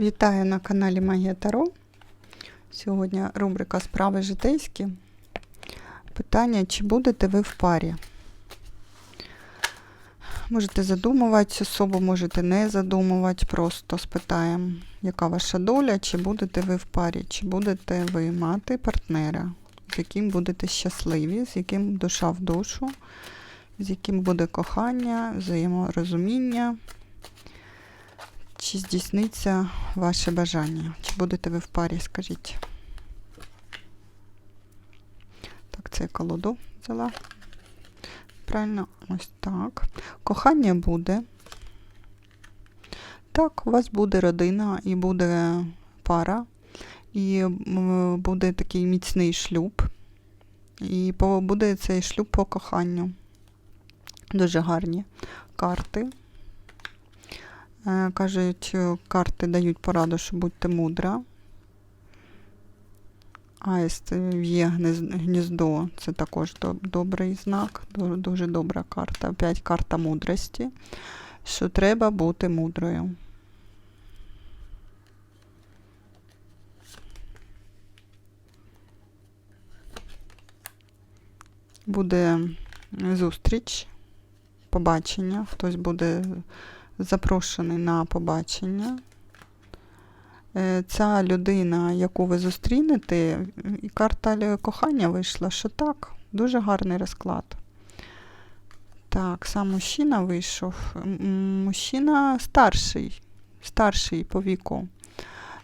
Вітаю на каналі Магія Таро. Сьогодні рубрика Справи житейські. Питання, чи будете ви в парі? Можете задумувати особу, можете не задумувати, просто спитаємо, яка ваша доля, чи будете ви в парі, чи будете ви мати партнера, з яким будете щасливі, з яким душа в душу, з яким буде кохання, взаєморозуміння. Чи здійсниться ваше бажання? Чи будете ви в парі, скажіть? Так, це я колоду взяла. Правильно, ось так. Кохання буде. Так, у вас буде родина і буде пара, і буде такий міцний шлюб. І буде цей шлюб по коханню. Дуже гарні карти. Е, Кажуть, е, карти дають пораду, що будьте мудра. Аїст є гніздо, це також добрий знак, дуже добра карта. Опять карта мудрості, що треба бути мудрою. Буде зустріч, побачення, хтось буде запрошений на побачення. Е, Ця людина, яку ви зустрінете, і карта кохання вийшла, що так, дуже гарний розклад. Так, сам мужчина вийшов. Мужчина старший, старший по віку.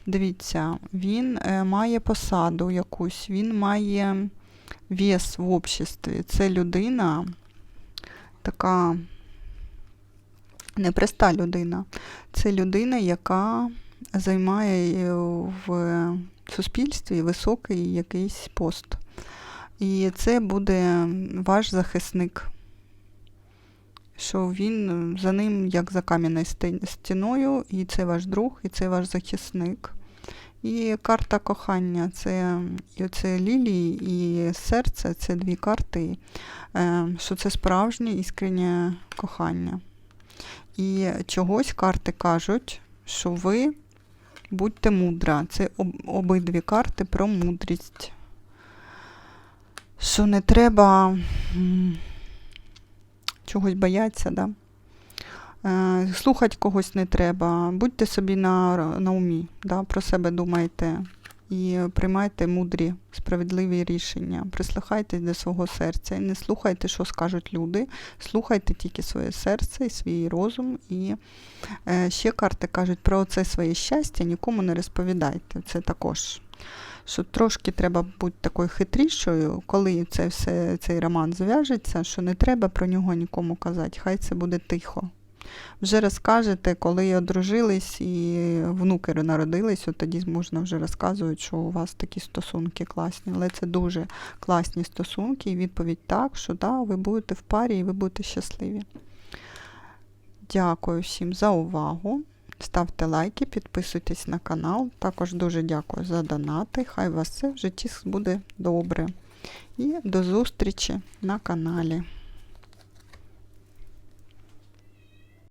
Дивіться, він е, має посаду якусь, він має вес в обществі. Це людина така непроста людина. Це людина, яка займає е, в суспільстві високий якийсь пост. І це буде ваш захисник. Що він за ним як за кам'яною стіною, і це ваш друг, і це ваш захисник. І карта кохання це і лілії, і серце це дві карти, е, що це справжнє іскреннє кохання. І чогось карти кажуть, що ви будьте мудра. Це обидві карти про мудрість. Що не треба чогось боятися, да? Е, слухати когось не треба. Будьте собі на, на умі, да? про себе думайте і приймайте мудрі, справедливі рішення. Прислухайтесь до свого серця і не слухайте, що скажуть люди. Слухайте тільки своє серце і свій розум. І е, ще карти кажуть про це своє щастя, нікому не розповідайте. Це також. Що трошки треба бути такою хитрішою, коли це все, цей роман зв'яжеться, що не треба про нього нікому казати, хай це буде тихо. Вже розкажете, коли одружились і внуки народились, от тоді можна вже розказувати, що у вас такі стосунки класні. Але це дуже класні стосунки, і відповідь так, що да, ви будете в парі і ви будете щасливі. Дякую всім за увагу. Ставте лайки, підписуйтесь на канал. Також дуже дякую за донати. Хай вас все в житті буде добре. І до зустрічі на каналі.